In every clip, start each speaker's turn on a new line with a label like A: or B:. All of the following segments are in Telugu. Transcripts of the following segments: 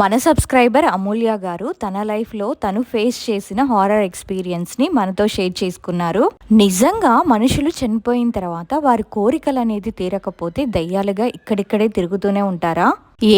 A: మన సబ్స్క్రైబర్ అమూల్య గారు తన లైఫ్లో తను ఫేస్ చేసిన హారర్ ఎక్స్పీరియన్స్ని మనతో షేర్ చేసుకున్నారు. నిజంగా మనుషులు చనిపోయిన తర్వాత వారి కోరికలు అనేది తీరకపోతే దయ్యాలుగా ఇక్కడిక్కడే తిరుగుతూనే ఉంటారా?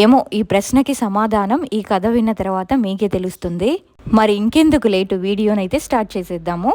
A: ఏమో ఈ ప్రశ్నకి సమాధానం ఈ కథ విన్న తర్వాత మీకే తెలుస్తుంది. మరి ఇంకెందుకు లేటు వీడియోనైతే స్టార్ట్ చేసేద్దాము.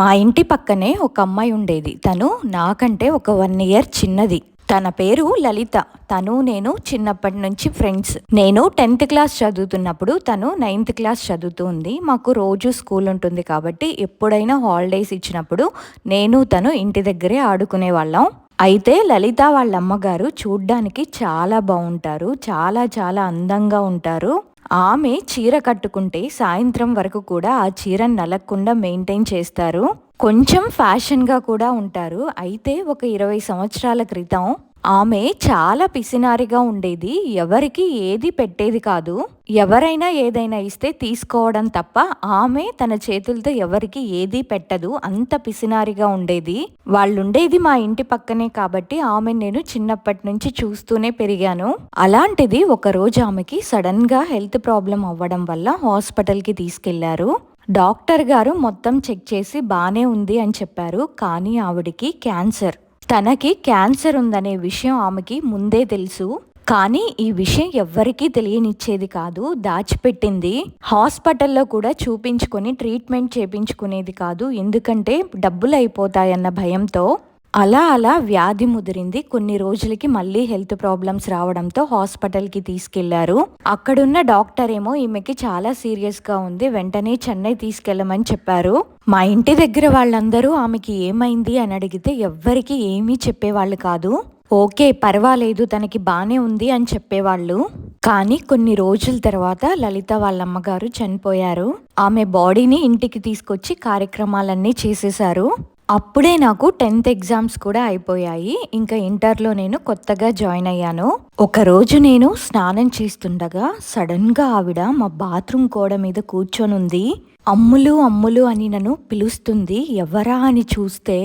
A: మా ఇంటి పక్కనే ఒక అమ్మాయి ఉండేది. తను నాకంటే ఒక వన్ ఇయర్ చిన్నది. తన పేరు లలిత. తను నేను చిన్నప్పటి నుంచి ఫ్రెండ్స్. నేను టెన్త్ క్లాస్ చదువుతున్నప్పుడు తను నైన్త్ క్లాస్ చదువుతుంది మాకు రోజు స్కూల్ ఉంటుంది కాబట్టి ఎప్పుడైనా హాలిడేస్ ఇచ్చినప్పుడు నేను తను ఇంటి దగ్గరే ఆడుకునే వాళ్ళం. అయితే లలిత వాళ్ళ అమ్మగారు చూడ్డానికి చాలా బాగుంటారు. చాలా చాలా అందంగా ఉంటారు. ఆమె చీర కట్టుకుంటే సాయంత్రం వరకు కూడా ఆ చీర నలగకుండా మెయింటైన్ చేస్తారు. కొంచెం ఫ్యాషన్గా కూడా ఉంటారు. అయితే ఒక ఇరవై సంవత్సరాల క్రితం ఆమె చాలా పిసినారిగా ఉండేది. ఎవరికి ఏది పెట్టేది కాదు. ఎవరైనా ఏదైనా ఇస్తే తీసుకోవడం తప్ప ఆమె తన చేతులతో ఎవరికి ఏది పెట్టదు. అంత పిసినారిగా ఉండేది. వాళ్ళుండేది మా ఇంటి పక్కనే కాబట్టి ఆమె నేను చిన్నప్పటి నుంచి చూస్తూనే పెరిగాను. అలాంటిది ఒక రోజు ఆమెకి సడన్గా హెల్త్ ప్రాబ్లం అవ్వడం వల్ల హాస్పిటల్కి తీసుకెళ్ళారు. డాక్టర్ గారు మొత్తం చెక్ చేసి బానే ఉంది అని చెప్పారు. కానీ ఆవిడికి క్యాన్సర్. తనకి క్యాన్సర్ ఉందనే విషయం ఆమెకి ముందే తెలుసు. కానీ ఈ విషయం ఎవ్వరికీ తెలియనిచ్చేది కాదు దాచిపెట్టింది. హాస్పిటల్లో కూడా చూపించుకొని ట్రీట్మెంట్ చేపించుకునేది కాదు. ఎందుకంటే డబ్బులు అయిపోతాయన్న భయంతో అలా అలా వ్యాధి ముదిరింది. కొన్ని రోజులకి మళ్ళీ హెల్త్ ప్రాబ్లమ్స్ రావడంతో హాస్పిటల్కి తీసుకెళ్ళారు. అక్కడున్న డాక్టర్ ఏమో ఈమెకి చాలా సీరియస్గా ఉంది. వెంటనే చెన్నై తీసుకెళ్ళమని చెప్పారు. మా ఇంటి దగ్గర వాళ్ళందరూ ఆమెకి ఏమైంది అని అడిగితే ఎవ్వరికి ఏమీ చెప్పేవాళ్ళు కాదు. ఓకే పర్వాలేదు తనకి బానే ఉంది అని చెప్పేవాళ్ళు. కానీ కొన్ని రోజుల తర్వాత లలిత వాళ్ళ అమ్మగారు చనిపోయారు. ఆమె బాడీని ఇంటికి తీసుకొచ్చి కార్యక్రమాలన్నీ చేసేశారు. అప్పుడే నాకు టెన్త్ ఎగ్జామ్స్ కూడా అయిపోయాయి. ఇంకా ఇంటర్లో నేను కొత్తగా జాయిన్ అయ్యాను. ఒకరోజు నేను స్నానం చేస్తుండగా సడన్గా ఆవిడ మా బాత్రూమ్ గోడ మీద కూర్చొనుంది. అమ్ములు అమ్ములు అని నన్ను పిలుస్తుంది. ఎవరా అని చూస్తే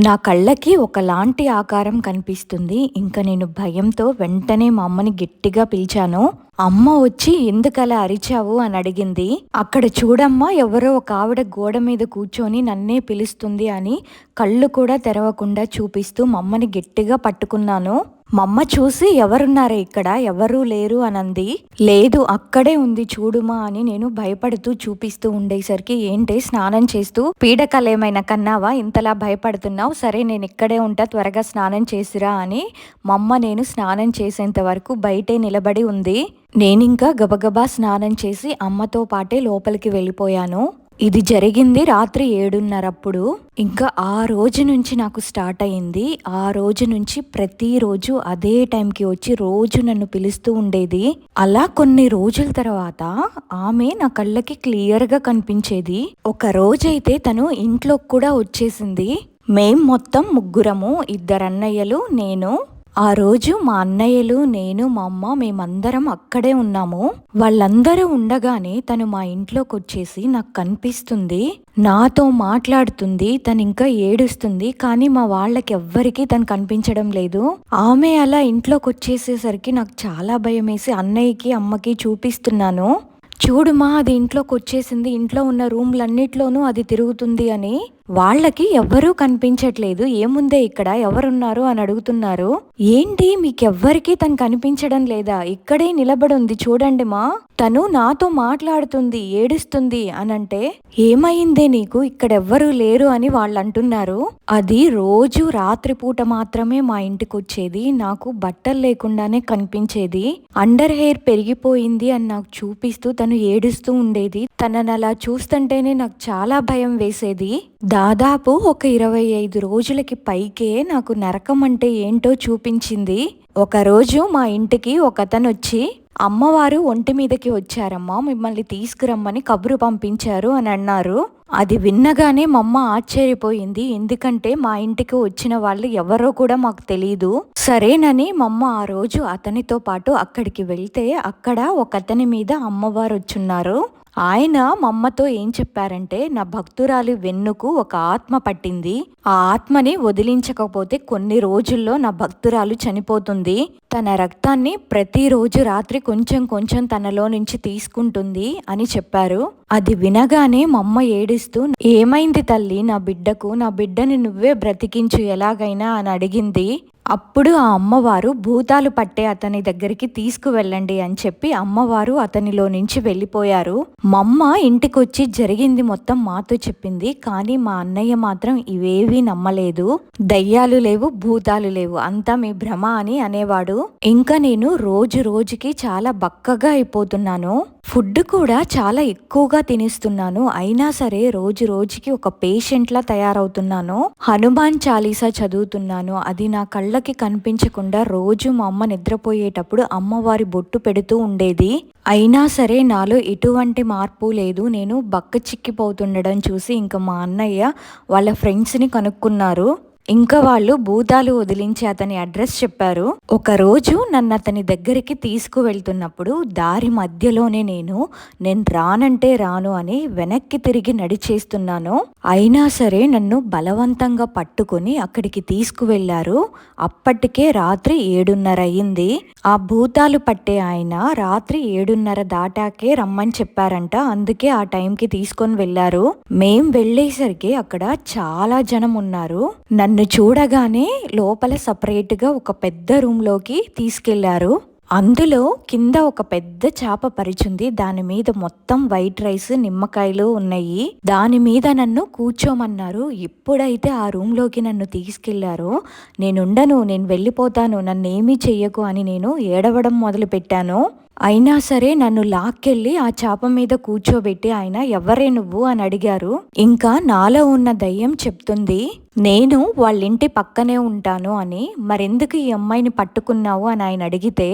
A: నా కళ్ళకి ఒకలాంటి ఆకారం కనిపిస్తుంది. ఇంకా నేను భయంతో వెంటనే మా అమ్మని గట్టిగా పిలిచాను. అమ్మ వచ్చి ఎందుకలా అరిచావు? అని అడిగింది. అక్కడ చూడమ్మా ఎవరో ఒక ఆవిడ గోడ మీద కూర్చొని నన్నే పిలుస్తుంది అని కళ్ళు కూడా తెరవకుండా చూపిస్తూ మమ్మని గట్టిగా పట్టుకున్నాను. మమ్మ చూసి ఎవరున్నారే ఇక్కడ? ఎవరూ లేరు అనంది. లేదు అక్కడే ఉంది చూడుమా అని నేను భయపడుతూ చూపిస్తూ ఉండేసరికి ఏంటి స్నానం చేస్తూ పీడకలేమైనా కన్నావా? ఇంతలా భయపడుతున్నావు? సరే నేను ఇక్కడే ఉంటా త్వరగా స్నానం చేసిరా అని మమ్మ నేను స్నానం చేసేంత వరకు బయటే నిలబడి ఉంది. నేనింకా గబగబా స్నానం చేసి అమ్మతో పాటే లోపలికి వెళ్ళిపోయాను. ఇది జరిగింది రాత్రి ఏడున్నరప్పుడు. ఇంకా ఆ రోజు నుంచి నాకు స్టార్ట్ అయింది ఆ రోజు నుంచి ప్రతిరోజు అదే టైంకి వచ్చి రోజు నన్ను పిలుస్తూ ఉండేది. అలా కొన్ని రోజుల తర్వాత ఆమె నా కళ్ళకి క్లియర్గా కనిపించేది. ఒక రోజైతే తను ఇంట్లోకి కూడా వచ్చేసింది. మేం మొత్తం ముగ్గురము ఇద్దరు అన్నయ్యలు నేను ఆ రోజు మా అన్నయ్యలు నేను మా అమ్మ మేమందరం అక్కడే ఉన్నాము. వాళ్ళందరూ ఉండగానే తను మా ఇంట్లోకి వచ్చేసి నాకు కనిపిస్తుంది. నాతో మాట్లాడుతుంది తను ఇంకా ఏడుస్తుంది కానీ మా వాళ్ళకి ఎవ్వరికీ తను కనిపించడం లేదు. ఆమె అలా ఇంట్లోకి వచ్చేసేసరికి నాకు చాలా భయం వేసి అన్నయ్యకి అమ్మకి చూపిస్తున్నాను. చూడుమా అది ఇంట్లోకి వచ్చేసింది ఇంట్లో ఉన్న రూమ్లన్నిట్లోనూ అది తిరుగుతుంది అని వాళ్ళకి ఎవ్వరూ కనిపించట్లేదు. ఏముందే ఇక్కడ? ఎవరున్నారు? అని అడుగుతున్నారు. ఏంటి? మీకెవ్వరికీ తను కనిపించడం లేదా? ఇక్కడే నిలబడుంది. చూడండి మా. తను నాతో మాట్లాడుతుంది ఏడుస్తుంది అనంటే ఏమైందే నీకు? ఇక్కడెవ్వరూ లేరు అని వాళ్ళు అంటున్నారు అది రోజు రాత్రిపూట మాత్రమే మా ఇంటికి వచ్చేది నాకు బట్టలు లేకుండానే కనిపించేది. అండర్ హెయిర్ పెరిగిపోయింది అని నాకు చూపిస్తూ తను ఏడుస్తూ ఉండేది. తనని అలా చూస్తుంటేనే నాకు చాలా భయం వేసేది. దాదాపు ఒక ఇరవై ఐదు రోజులకి పైకే నాకు నరకం అంటే ఏంటో చూపించింది. ఒకరోజు మా ఇంటికి ఒకతను వచ్చి అమ్మవారు ఒంటి మీదకి వచ్చారమ్మా మిమ్మల్ని తీసుకురమ్మని కబురు పంపించారు అని అన్నారు. అది విన్నగానే మా అమ్మ ఆశ్చర్యపోయింది. ఎందుకంటే మా ఇంటికి వచ్చిన వాళ్ళు ఎవరో కూడా మాకు తెలియదు సరేనని మా అమ్మ ఆ రోజు అతనితో పాటు అక్కడికి వెళ్తే అక్కడ ఒక అతని మీద అమ్మవారు వచ్చున్నారు. ఆయన మా అమ్మతో ఏం చెప్పారంటే నా భక్తురాలి వెన్నుకు ఒక ఆత్మ పట్టింది. ఆ ఆత్మని వదిలించకపోతే కొన్ని రోజుల్లో నా భక్తురాలు చనిపోతుంది. తన రక్తాన్ని ప్రతిరోజు రాత్రి కొంచెం కొంచెం తనలో నుంచి తీసుకుంటుంది అని చెప్పారు. అది వినగానే మా అమ్మ ఏడుస్తూ ఏమైంది తల్లి? నా బిడ్డకు నా బిడ్డని నువ్వే బ్రతికించు ఎలాగైనా అని అడిగింది. అప్పుడు ఆ అమ్మవారు భూతాలు పట్టే అతని దగ్గరికి తీసుకువెళ్ళండి అని చెప్పి అమ్మవారు అతనిలో నుంచి వెళ్ళిపోయారు. మమ్మ ఇంటికొచ్చి జరిగింది మొత్తం మాతో చెప్పింది. కానీ మా అన్నయ్య మాత్రం ఇవేవీ నమ్మలేదు. దయ్యాలు లేవు భూతాలు లేవు. అంతా మీ భ్రమ అని అనేవాడు. ఇంకా నేను రోజు రోజుకి చాలా బక్కగా అయిపోతున్నాను. ఫుడ్ కూడా చాలా ఎక్కువగా తినేస్తున్నాను. అయినా సరే రోజు రోజుకి ఒక పేషెంట్లా తయారవుతున్నాను. హనుమాన్ చాలీసా చదువుతున్నాను. అది నా కళ్ళకి కనిపించకుండా రోజు మా అమ్మ నిద్రపోయేటప్పుడు అమ్మవారి బొట్టు పెడుతూ ఉండేది. అయినా సరే నాలో ఎటువంటి మార్పు లేదు. నేను బక్క చిక్కిపోతుండడం చూసి ఇంకా మా అన్నయ్య వాళ్ళ ఫ్రెండ్స్ని కనుక్కున్నారు. ఇంకా వాళ్ళు భూతాలు వదిలించి అతని అడ్రస్ చెప్పారు. ఒకరోజు నన్ను అతని దగ్గరికి తీసుకువెళ్తున్నప్పుడు దారి మధ్యలోనే నేను నేను రానంటే రాను అని వెనక్కి తిరిగి నడిచేస్తున్నాను. అయినా సరే నన్ను బలవంతంగా పట్టుకొని అక్కడికి తీసుకువెళ్ళారు. అప్పటికే రాత్రి ఏడున్నర అయింది. ఆ భూతాలు పట్టే ఆయన రాత్రి ఏడున్నర దాటాకే రమ్మని చెప్పారంట. అందుకే ఆ టైంకి తీసుకొని వెళ్ళారు. మేం వెళ్ళేసరికి అక్కడ చాలా జనం ఉన్నారు. నన్ను చూడగానే లోపల సపరేట్గా ఒక పెద్ద రూమ్లోకి తీసుకెళ్ళారు. అందులో కింద ఒక పెద్ద చేప పరిచుంది. దాని మీద మొత్తం వైట్ రైస్ నిమ్మకాయలు ఉన్నాయి. దాని మీద నన్ను కూర్చోమన్నారు. ఎప్పుడైతే ఆ రూమ్లోకి నన్ను తీసుకెళ్ళారో. నేనుండను నేను వెళ్ళిపోతాను నన్ను ఏమీ చెయ్యకు అని నేను ఏడవడం మొదలుపెట్టాను. అయినా సరే నన్ను లాక్కెళ్ళి ఆ చాప మీద కూర్చోబెట్టి ఆయన ఎవరే నువ్వు? అని అడిగారు. ఇంకా నాలో ఉన్న దయ్యం చెప్తుంది నేను వాళ్ళింటి పక్కనే ఉంటాను అని మరెందుకు ఈ అమ్మాయిని పట్టుకున్నావు అని ఆయన అడిగితే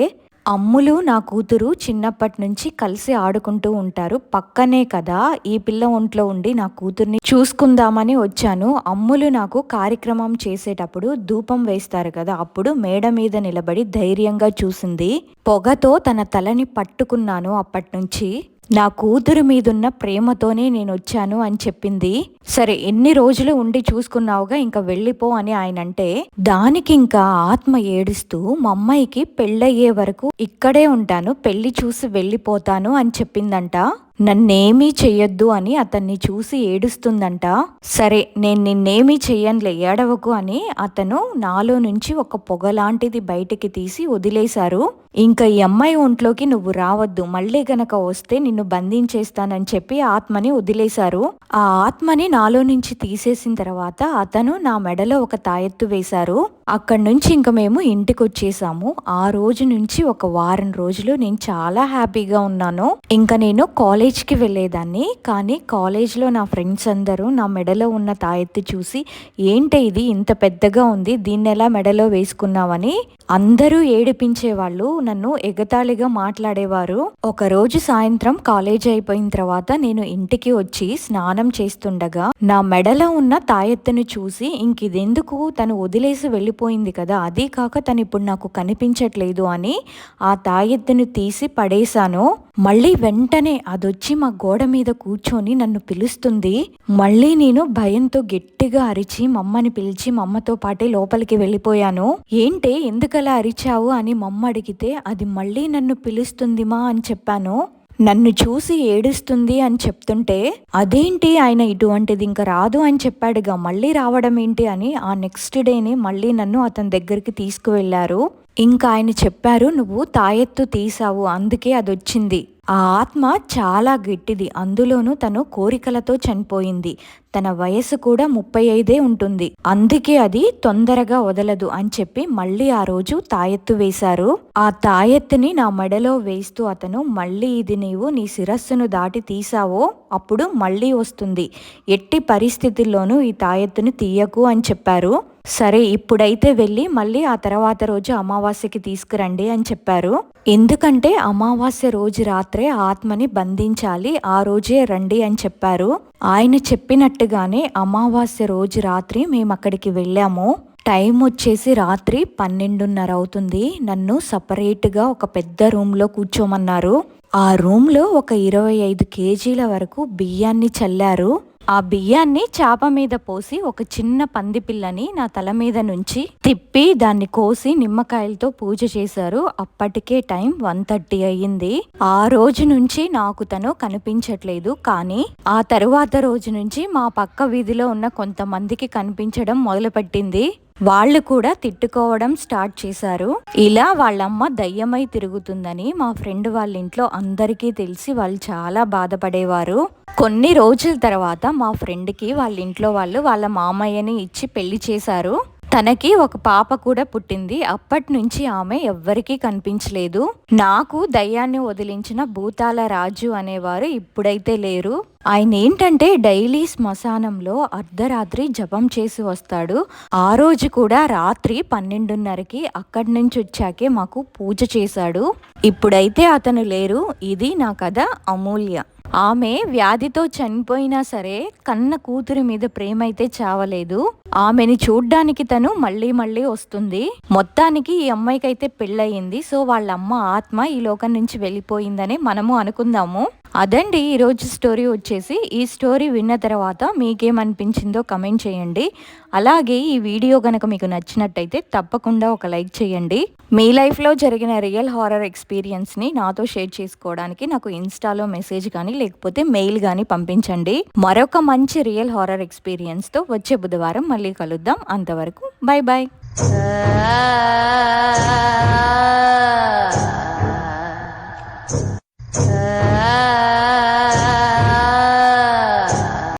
A: అమ్ములు నా కూతురు చిన్నప్పటి నుంచి కలిసి ఆడుకుంటూ ఉంటారు. పక్కనే కదా ఈ పిల్ల ఒంట్లో ఉండి నా కూతుర్ని చూసుకుందామని వచ్చాను. అమ్ములు నాకు కార్యక్రమం చేసేటప్పుడు ధూపం వేస్తారు కదా అప్పుడు మేడ మీద నిలబడి ధైర్యంగా చూసింది. పొగతో తన తలని పట్టుకున్నాను అప్పటి నుంచి నా కూతురు మీదున్న ప్రేమతోనే నేను వచ్చాను అని చెప్పింది. సరే ఎన్ని రోజులు ఉండి చూసుకున్నావుగా ఇంకా వెళ్ళిపో అని ఆయన అంటే దానికి ఇంకా ఆత్మ ఏడుస్తూ మా అమ్మాయికి పెళ్ళయ్యే వరకు ఇక్కడే ఉంటాను పెళ్ళి చూసి వెళ్ళిపోతాను అని చెప్పిందంట. నన్నేమీ చెయ్యొద్దు అని అతన్ని చూసి ఏడుస్తుందంట. సరే నేను నిన్నేమీ చెయ్యనులే ఏడవకు అని అతను నాలో నుంచి ఒక పొగలాంటిది బయటికి తీసి వదిలేశారు. ఇంకా ఈ అమ్మాయి ఒంట్లోకి నువ్వు రావద్దు మళ్ళీ గనక వస్తే నిన్ను బంధించేస్తానని చెప్పి ఆత్మని వదిలేశారు. ఆ ఆత్మని నాలో నుంచి తీసేసిన తర్వాత అతను నా మెడలో ఒక తాయెత్తు వేశారు. అక్కడి నుంచి ఇంక మేము ఇంటికి వచ్చేసాము ఆ రోజు నుంచి ఒక వారం రోజులు నేను చాలా హ్యాపీగా ఉన్నాను. ఇంకా నేను కాలేజ్కి వెళ్ళేదాన్ని. కానీ కాలేజ్లో నా ఫ్రెండ్స్ అందరూ నా మెడలో ఉన్న తాయెత్తు చూసి ఏంటి ఇది? ఇంత పెద్దగా ఉంది. దీన్ని ఎలా మెడలో వేసుకున్నావని? అందరూ ఏడిపించే వాళ్ళు నన్ను ఎగతాళిగా మాట్లాడేవారు. ఒకరోజు సాయంత్రం కాలేజ్ అయిపోయిన తర్వాత నేను ఇంటికి వచ్చి స్నానం చేస్తుండగా నా మెడలో ఉన్న తాయెత్తును చూసి ఇంకిదెందుకు తను వదిలేసి వెళ్ళిపోయింది కదా అదీ కాక తను ఇప్పుడు నాకు కనిపించట్లేదు అని ఆ తాయెత్తును తీసి పడేశాను. మళ్ళీ వెంటనే అదొచ్చి మా గోడ మీద కూర్చొని నన్ను పిలుస్తుంది. మళ్ళీ నేను భయంతో గట్టిగా అరిచి మమ్మని పిలిచి మమ్మతో పాటే లోపలికి వెళ్ళిపోయాను. ఏంటి? ఎందుకలా అరిచావు అని మమ్మ అడిగితే అది మళ్ళీ నన్ను పిలుస్తుందిమా అని చెప్పాను. నన్ను చూసి ఏడుస్తుంది అని చెప్తుంటే అదేంటి ఆయన ఇటువంటిది ఇంకా రాదు అని చెప్పాడుగా మళ్ళీ రావడం ఏంటి అని ఆ నెక్స్ట్ డేనే మళ్ళీ నన్ను అతని దగ్గరికి తీసుకువెళ్ళారు ఇంకా ఆయన చెప్పారు నువ్వు తాయెత్తు తీసావు అందుకే అది వచ్చింది ఆ ఆత్మ చాలా గట్టిది. అందులోనూ తను కోరికలతో చనిపోయింది. తన వయసు కూడా ముప్పై ఐదే ఉంటుంది. అందుకే అది తొందరగా వదలదు అని చెప్పి మళ్ళీ ఆ రోజు తాయెత్తు వేశారు. ఆ తాయెత్తుని నా మెడలో వేస్తూ అతను మళ్ళీ ఇది నీవు నీ శిరస్సును దాటి తీసావో అప్పుడు మళ్ళీ వస్తుంది. ఎట్టి పరిస్థితుల్లోనూ ఈ తాయెత్తుని తీయకు అని చెప్పారు. సరే ఇప్పుడైతే వెళ్ళి మళ్ళీ ఆ తర్వాత రోజు అమావాస్యకి తీసుకురండి అని చెప్పారు. ఎందుకంటే అమావాస్య రోజు రాత్రే ఆత్మని బంధించాలి ఆ రోజే రండి అని చెప్పారు. ఆయన చెప్పినట్టుగానే అమావాస్య రోజు రాత్రి మేము అక్కడికి వెళ్ళాము. టైం వచ్చేసి రాత్రి పన్నెండున్నర అవుతుంది. నన్ను సపరేట్గా ఒక పెద్ద రూమ్లో కూర్చోమన్నారు. ఆ రూమ్లో ఒక ఇరవై ఐదు కేజీల వరకు బియ్యాన్ని చల్లారు. ఆ బియ్యాన్ని చేప మీద పోసి ఒక చిన్న పంది పిల్లని నా తల మీద నుంచి తిప్పి దాన్ని కోసి నిమ్మకాయలతో పూజ చేశారు. అప్పటికే టైం వన్ థర్టీ అయ్యింది. ఆ రోజు నుంచి నాకు తను కనిపించట్లేదు. కానీ ఆ తరువాత రోజు నుంచి మా పక్క వీధిలో ఉన్న కొంతమందికి కనిపించడం మొదలుపెట్టింది. వాళ్ళు కూడా తిట్టుకోవడం స్టార్ట్ చేశారు. ఇలా వాళ్ళమ్మ దయ్యమై తిరుగుతుందని మా ఫ్రెండ్ వాళ్ళ ఇంట్లో అందరికీ తెలిసి వాళ్ళు చాలా బాధపడేవారు. కొన్ని రోజుల తర్వాత మా ఫ్రెండ్కి వాళ్ళ ఇంట్లో వాళ్ళు వాళ్ళ మామయ్యని ఇచ్చి పెళ్ళి చేశారు. తనకి ఒక పాప కూడా పుట్టింది. అప్పటి నుంచి ఆమె ఎవ్వరికీ కనిపించలేదు. నాకు దయ్యాన్ని వదిలించిన భూతాల రాజు అనేవారు ఇప్పుడైతే లేరు. ఆయన ఏంటంటే డైలీ శ్మశానంలో అర్ధరాత్రి జపం చేసి వస్తాడు. ఆ రోజు కూడా రాత్రి పన్నెండున్నరకి అక్కడి నుంచి వచ్చాకే మాకు పూజ చేశాడు. ఇప్పుడైతే అతను లేరు. ఇది నా కథ. అమూల్య. ఆమె వ్యాధితో చనిపోయినా సరే కన్న కూతురి మీద ప్రేమ అయితే చావలేదు. ఆమెని చూడ్డానికి తను మళ్ళీ మళ్ళీ వస్తుంది. మొత్తానికి ఈ అమ్మాయికి అయితే పెళ్ళయింది. సో వాళ్ళ అమ్మ ఆత్మ ఈ లోకం నుంచి వెళ్ళిపోయిందని మనము అనుకుందాము. అదండి ఈరోజు స్టోరీ వచ్చేసి ఈ స్టోరీ విన్న తర్వాత మీకేమనిపించిందో కమెంట్ చేయండి. అలాగే ఈ వీడియో కనుక మీకు నచ్చినట్టయితే తప్పకుండా ఒక లైక్ చేయండి. మీ లైఫ్లో జరిగిన రియల్ హారర్ ఎక్స్పీరియన్స్ని నాతో షేర్ చేసుకోవడానికి నాకు ఇన్స్టాలో మెసేజ్ కానీ లేకపోతే మెయిల్ కానీ పంపించండి. మరొక మంచి రియల్ హారర్ ఎక్స్పీరియన్స్తో వచ్చే బుధవారం మళ్ళీ కలుద్దాం. అంతవరకు బాయ్ బాయ్
B: ah.